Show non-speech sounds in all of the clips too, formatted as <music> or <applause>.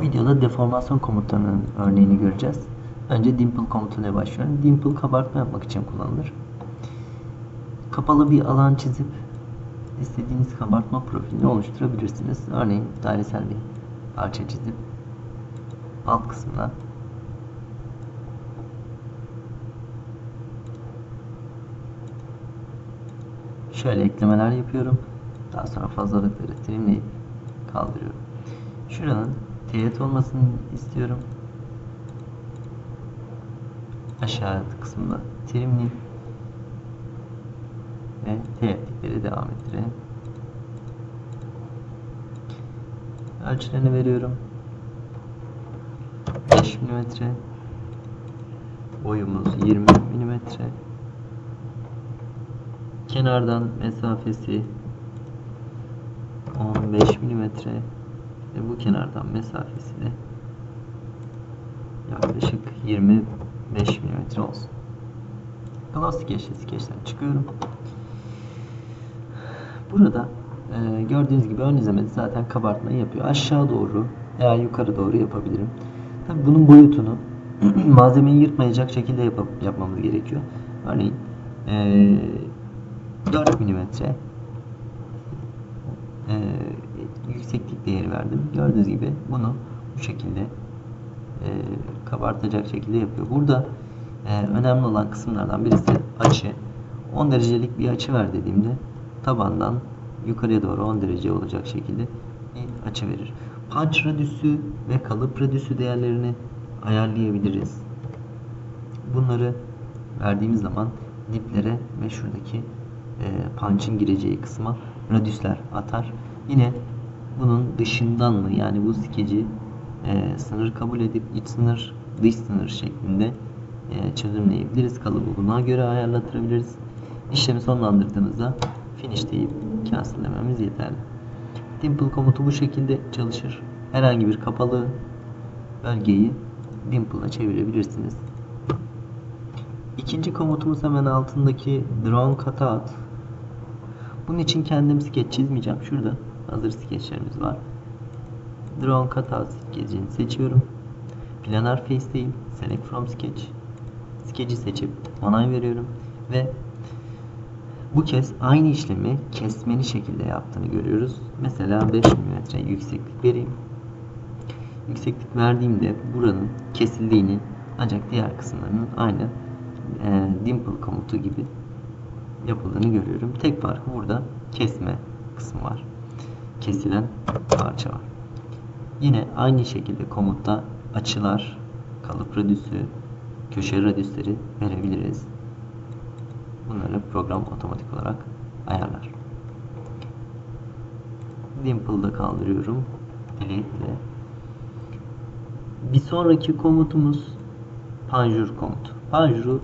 Videoda deformasyon komutlarının örneğini göreceğiz. Önce dimple komutuyla başlıyorum. Dimple kabartma yapmak için kullanılır. Kapalı bir alan çizip istediğiniz kabartma profilini oluşturabilirsiniz. Örneğin dairesel bir parça çizip alt kısmına şöyle eklemeler yapıyorum. Daha sonra fazlalıkları trimleyip kaldırıyorum. Şuranın teğet olmasını istiyorum. Aşağı kısmında trimleyip ve teğetlikleri devam ettirelim. Ölçülerini veriyorum. 5 mm boyumuz 20 mm kenardan mesafesi 15 mm ve bu kenardan mesafesi de yaklaşık 25 mm olsun. Gloss Sketch'le Sketch'ten çıkıyorum. Burada e, gördüğünüz gibi ön izlemede zaten kabartmayı yapıyor. Aşağı doğru veya yukarı doğru yapabilirim. Tabii bunun boyutunu <clears throat> malzemeyi yırtmayacak şekilde yap yapmamız gerekiyor. Örneğin e, 4 mm e, yükseklik değeri verdim. Gördüğünüz gibi bunu bu şekilde e, kabartacak şekilde yapıyor. Burada e, önemli olan kısımlardan birisi açı. 10 derecelik bir açı ver dediğimde tabandan yukarıya doğru 10 derece olacak şekilde bir açı verir. Punch radüsü ve kalıp radüsü değerlerini ayarlayabiliriz. Bunları verdiğimiz zaman diplere ve şuradaki e, punch'ın gireceği kısma radüsler atar. Yine bunun dışından mı yani bu skeci e, sınır kabul edip iç sınır dış sınır şeklinde e, çözümleyebiliriz. Kalıbı buna göre ayarlatabiliriz. İşlemi sonlandırdığımızda finish deyip cancellememiz yeterli. Dimple komutu bu şekilde çalışır. Herhangi bir kapalı bölgeyi dimple'a çevirebilirsiniz. İkinci komutumuz hemen altındaki drone cutout. Bunun için kendim sketch çizmeyeceğim. Şurada hazır sketchlerimiz var. Drone cutout sketch'ini seçiyorum. Planar face'teyim. Select from sketch. Sketch'i seçip onay veriyorum ve bu kez aynı işlemi kesmeli şekilde yaptığını görüyoruz. Mesela 5 mm yükseklik vereyim. Yükseklik verdiğimde buranın kesildiğini ancak diğer kısımlarının aynı e, dimple komutu gibi yapıldığını görüyorum. Tek farkı burada kesme kısmı var. Kesilen parça var. Yine aynı şekilde komutta açılar, kalıp radüsü, köşe radüsleri verebiliriz. Bunları program otomatik olarak ayarlar. Dimple'da kaldırıyorum. Delete ile. Bir sonraki komutumuz panjur komutu. Panjur'u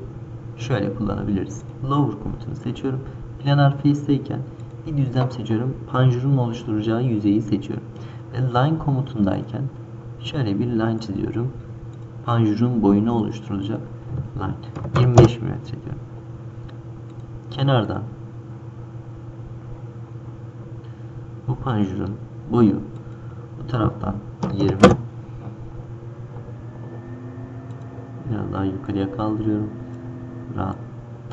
şöyle kullanabiliriz. Lower komutunu seçiyorum. Planar face'teyken bir düzlem seçiyorum. Panjur'un oluşturacağı yüzeyi seçiyorum. Ve line komutundayken şöyle bir line çiziyorum. Panjur'un boyunu oluşturulacak line. 25 mm diyorum. Kenardan bu panjurun boyu bu taraftan 20 biraz daha yukarıya kaldırıyorum rahat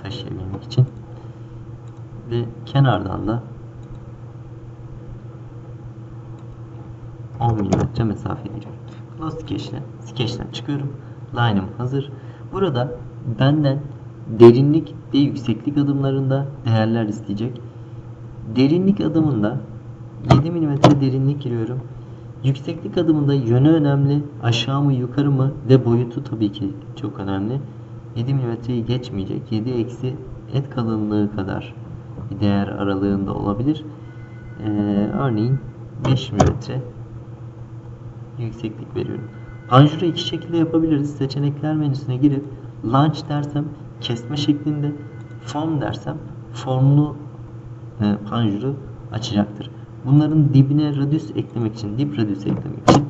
taşıyabilmek için ve kenardan da 10 mm mesafe giriyorum. Close Sketch'le Sketch'ten çıkıyorum. Line'ım hazır. Burada benden derinlik ve yükseklik adımlarında değerler isteyecek. Derinlik adımında 7 mm derinlik giriyorum. Yükseklik adımında yönü önemli. Aşağı mı yukarı mı ve boyutu tabii ki çok önemli. 7 mm'yi geçmeyecek. 7 eksi et kalınlığı kadar bir değer aralığında olabilir. Ee, örneğin 5 mm yükseklik veriyorum. Panjuru iki şekilde yapabiliriz. Seçenekler menüsüne girip launch dersem kesme şeklinde, form dersem formlu e, panjuru açacaktır. Bunların dibine radius eklemek için, dip radius eklemek için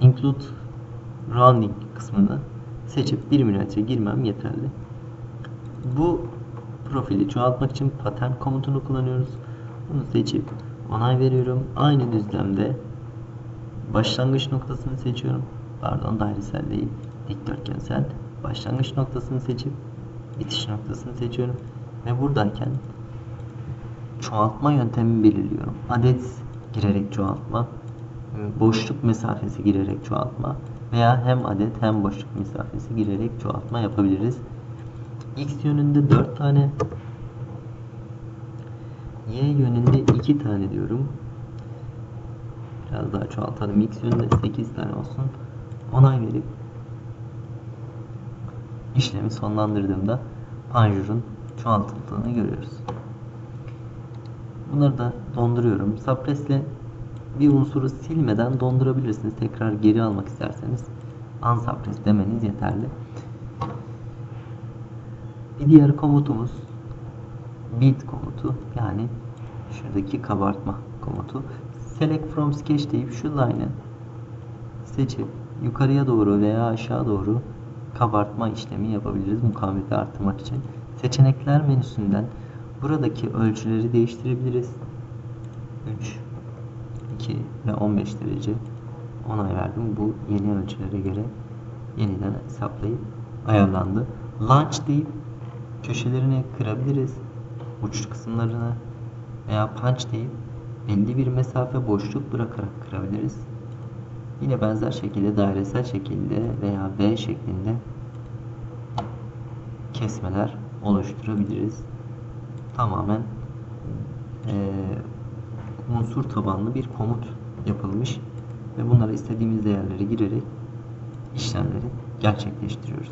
include rounding kısmını seçip 1 mm girmem yeterli. Bu profili çoğaltmak için pattern komutunu kullanıyoruz. Bunu seçip onay veriyorum. Aynı düzlemde başlangıç noktasını seçiyorum. Pardon dairesel değil, dikdörtgensel. Başlangıç noktasını seçip bitiş noktasını seçiyorum. Ve buradayken çoğaltma yöntemi belirliyorum. Adet girerek çoğaltma, boşluk mesafesi girerek çoğaltma veya hem adet hem boşluk mesafesi girerek çoğaltma yapabiliriz. X yönünde 4 tane, Y yönünde 2 tane diyorum. Biraz daha çoğaltalım. X yönünde 8 tane olsun. Onay verip işlemi sonlandırdığımda panjurun çoğaltıldığını görüyoruz. Bunları da donduruyorum. Suppress'le bir unsuru silmeden dondurabilirsiniz. Tekrar geri almak isterseniz unsuppress demeniz yeterli. Bir diğer komutumuz bit komutu yani şuradaki kabartma komutu. Select from sketch deyip şu line'ı seçip yukarıya doğru veya aşağı doğru kabartma işlemi yapabiliriz mukavemeti arttırmak için. Seçenekler menüsünden buradaki ölçüleri değiştirebiliriz. 3, 2 ve 15 derece onay verdim. Bu yeni ölçülere göre yeniden hesaplayıp ayarlandı. Launch deyip köşelerini kırabiliriz. Uç kısımlarını veya punch deyip belli bir mesafe boşluk bırakarak kırabiliriz. Yine benzer şekilde dairesel şekilde veya V şeklinde kesmeler oluşturabiliriz. Tamamen eee, unsur tabanlı bir komut yapılmış ve bunlara istediğimiz değerleri girerek işlemleri gerçekleştiriyoruz.